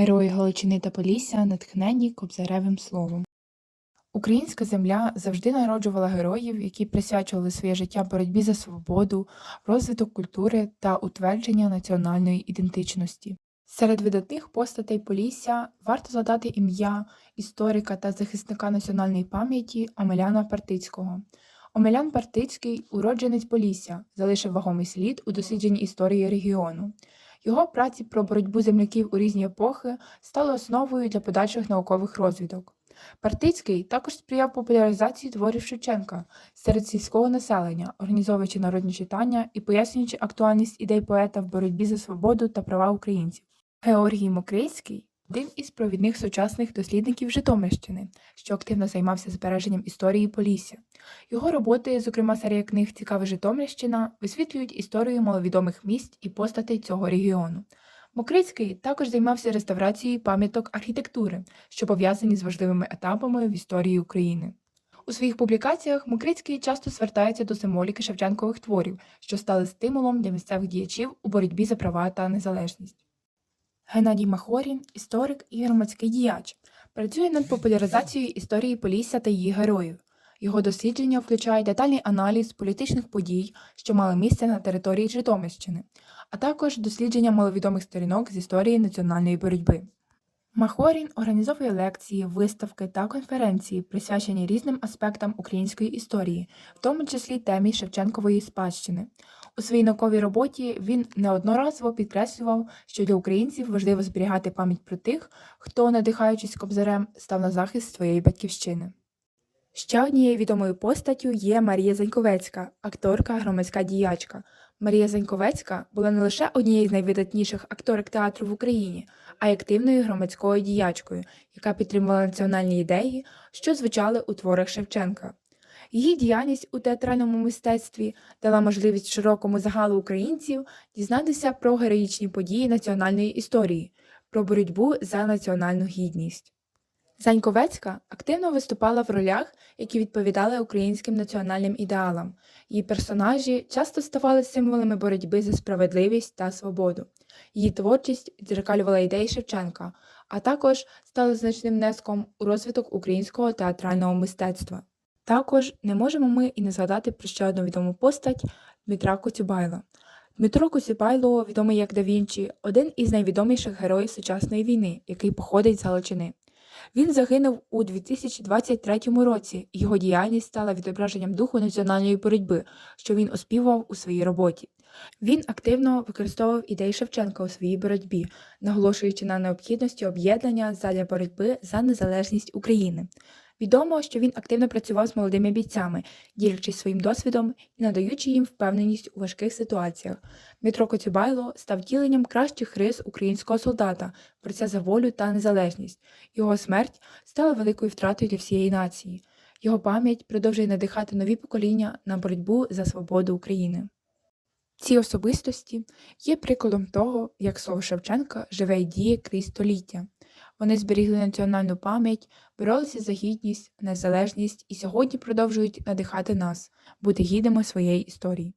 Герої Галичини та Полісся натхненні кобзаревим словом. Українська земля завжди народжувала героїв, які присвячували своє життя боротьбі за свободу, розвиток культури та утвердження національної ідентичності. Серед видатних постатей Полісся варто згадати ім'я історика та захисника національної пам'яті Омеляна Партицького. Омелян Партицький, уродженець Полісся, залишив вагомий слід у дослідженні історії регіону. Його праці про боротьбу земляків у різні епохи стали основою для подальших наукових розвідок. Партицький також сприяв популяризації творів Шевченка серед сільського населення, організовуючи народні читання і пояснюючи актуальність ідей поета в боротьбі за свободу та права українців. Георгій Мокрицький один із провідних сучасних дослідників Житомирщини, що активно займався збереженням історії Полісся. Його роботи, зокрема серія книг Цікава Житомирщина, висвітлюють історію маловідомих місць і постатей цього регіону. Мокрицький також займався реставрацією пам'яток архітектури, що пов'язані з важливими етапами в історії України. У своїх публікаціях Мокрицький часто звертається до символіки Шевченкових творів, що стали стимулом для місцевих діячів у боротьбі за права та незалежність. Геннадій Махорін, історик і громадський діяч, працює над популяризацією історії Полісся та її героїв. Його дослідження включають детальний аналіз політичних подій, що мали місце на території Житомирщини, а також дослідження маловідомих сторінок з історії національної боротьби. Махорін організовує лекції, виставки та конференції, присвячені різним аспектам української історії, в тому числі темі Шевченкової спадщини. У своїй науковій роботі він неодноразово підкреслював, що для українців важливо зберігати пам'ять про тих, хто, надихаючись кобзарем, став на захист своєї батьківщини. Ще однією відомою постаттю є Марія Заньковецька, акторка, громадська діячка. Марія Заньковецька була не лише однією з найвидатніших акторок театру в Україні, а й активною громадською діячкою, яка підтримувала національні ідеї, що звучали у творах Шевченка. Її діяльність у театральному мистецтві дала можливість широкому загалу українців дізнатися про героїчні події національної історії, про боротьбу за національну гідність. Заньковецька активно виступала в ролях, які відповідали українським національним ідеалам. Її персонажі часто ставали символами боротьби за справедливість та свободу. Її творчість дзеркалювала ідеї Шевченка, а також стала значним внеском у розвиток українського театрального мистецтва. Також не можемо ми і не згадати про ще одну відому постать Дмитра Коцюбайла. Дмитро Коцюбайло, відомий як Да Вінчі, один із найвідоміших героїв сучасної війни, який походить з Галичини. Він загинув у 2023 році, його діяльність стала відображенням духу національної боротьби, що він оспівував у своїй роботі. Він активно використовував ідеї Шевченка у своїй боротьбі, наголошуючи на необхідності об'єднання задля боротьби за незалежність України. Відомо, що він активно працював з молодими бійцями, ділячись своїм досвідом і надаючи їм впевненість у важких ситуаціях. Дмитро Коцюбайло став тіленням кращих рис українського солдата, борця за волю та незалежність. Його смерть стала великою втратою для всієї нації. Його пам'ять продовжує надихати нові покоління на боротьбу за свободу України. Ці особистості є прикладом того, як слово Шевченка живе і діє крізь століття. Вони зберігли національну пам'ять, боролися за гідність, незалежність і сьогодні продовжують надихати нас, бути гідними своєї історії.